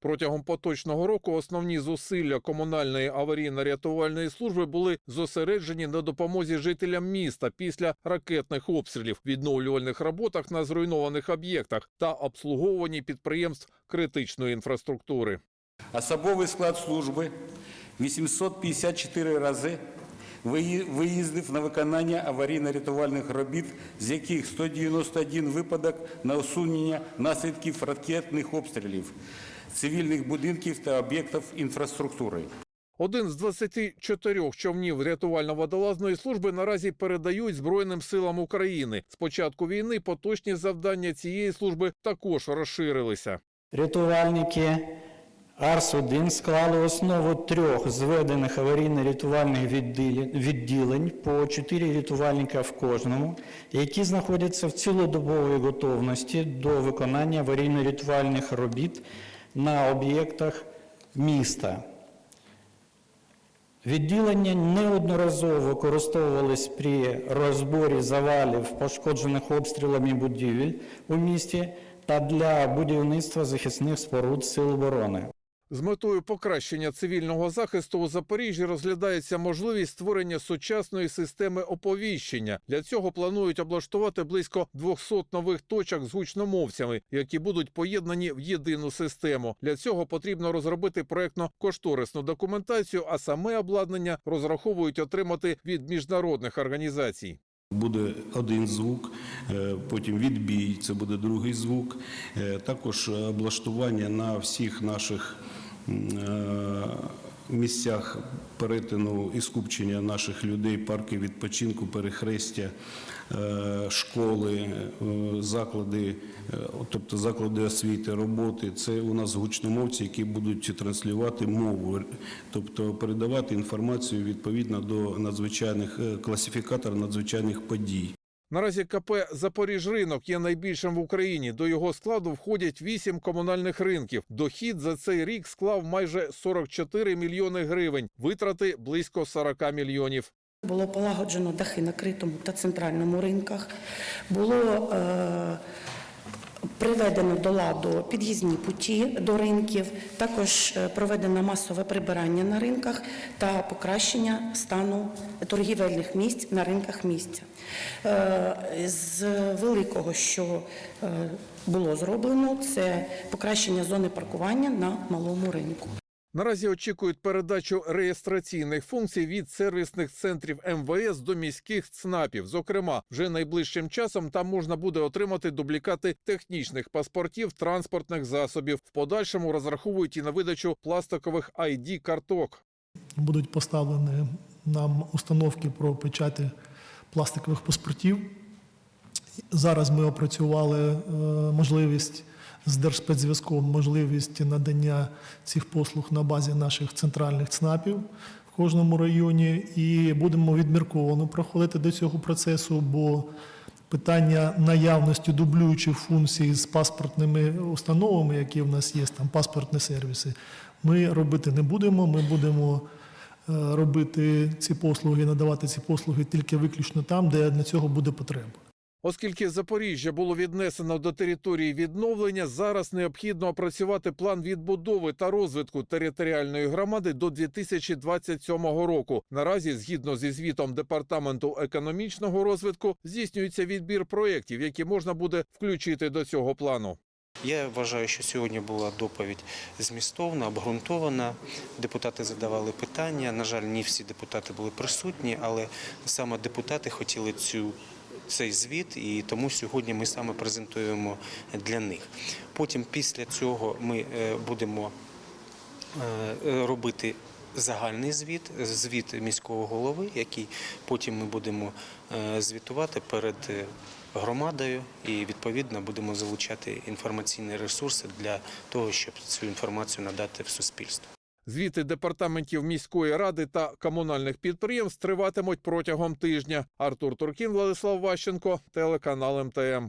Протягом поточного року основні зусилля комунальної аварійно-рятувальної служби були зосереджені на допомозі жителям міста після ракетних обстрілів, відновлювальних роботах на зруйнованих об'єктах та обслуговуванні підприємств критичної інфраструктури. Особовий склад служби 854 рази виїздив на виконання аварійно-рятувальних робіт, з яких 191 випадок на усунення наслідків ракетних обстрілів, цивільних будинків та об'єктів інфраструктури. Один з 24 човнів рятувально-водолазної служби наразі передають Збройним силам України. З початку війни поточні завдання цієї служби також розширилися. Рятувальники АРС-1 склали основу трьох зведених аварійно-рятувальних відділень- відділень по чотири рятувальника в кожному, які знаходяться в цілодобовій готовності до виконання аварійно-рятувальних робіт на об'єктах міста. Відділення неодноразово використовувались при розборі завалів, пошкоджених обстрілами будівель у місті та для будівництва захисних споруд Сил оборони. З метою покращення цивільного захисту у Запоріжжі розглядається можливість створення сучасної системи оповіщення. Для цього планують облаштувати близько 200 нових точок з гучномовцями, які будуть поєднані в єдину систему. Для цього потрібно розробити проектно-кошторисну документацію, а саме обладнання розраховують отримати від міжнародних організацій. Буде один звук, е, потім відбій, це буде другий звук. Е, Також облаштування на всіх наших місцях перетину і скупчення наших людей, парки відпочинку, перехрестя, е, школи, е, заклади, е, тобто заклади освіти, роботи. Це у нас гучномовці, які будуть транслювати мову, тобто передавати інформацію відповідно до надзвичайних е, класифікатор надзвичайних подій. Наразі КП «Запоріжринок» є найбільшим в Україні. До його складу входять вісім комунальних ринків. Дохід за цей рік склав майже 44 мільйони гривень. Витрати близько 40 мільйонів. Було полагоджено дахи на критому та центральному ринках. Було е, приведено до ладу під'їзні путі до ринків, також е, проведено масове прибирання на ринках та покращення стану торгівельних місць на ринках місця. Е, з великого, що е, було зроблено, це покращення зони паркування на малому ринку. Наразі очікують передачу реєстраційних функцій від сервісних центрів МВС до міських ЦНАПів. Зокрема, вже найближчим часом там можна буде отримати дублікати технічних паспортів транспортних засобів. В подальшому розраховують і на видачу пластикових id карток. будуть поставлені нам установки про печаті пластикових паспортів. Зараз ми опрацювали е, можливість з Держспецзв'язком, можливість надання цих послуг на базі наших центральних ЦНАПів в кожному районі, і будемо відмірковано проходити до цього процесу, бо питання наявності дублюючих функцій з паспортними установами, які в нас є, там паспортні сервіси, ми робити не будемо. Ми будемо е, робити ці послуги, надавати ці послуги тільки виключно там, де на цього буде потреба. Оскільки Запоріжжя було віднесено до території відновлення, зараз необхідно опрацювати план відбудови та розвитку територіальної громади до 2027 року. Наразі, згідно зі звітом департаменту економічного розвитку, здійснюється відбір проєктів, які можна буде включити до цього плану. Я вважаю, що сьогодні була доповідь змістовна, обґрунтована. Депутати задавали питання. На жаль, не всі депутати були присутні, але саме депутати хотіли цю. Цей звіт, і тому сьогодні ми саме презентуємо для них. Потім, після цього, ми е, будемо е, робити загальний звіт, звіт міського голови, який потім ми будемо е, звітувати перед е, громадою і відповідно будемо залучати інформаційні ресурси для того, щоб цю інформацію надати в суспільство. Звіти департаментів міської ради та комунальних підприємств триватимуть протягом тижня. Артур Туркін, Владислав Ващенко, телеканал МТМ.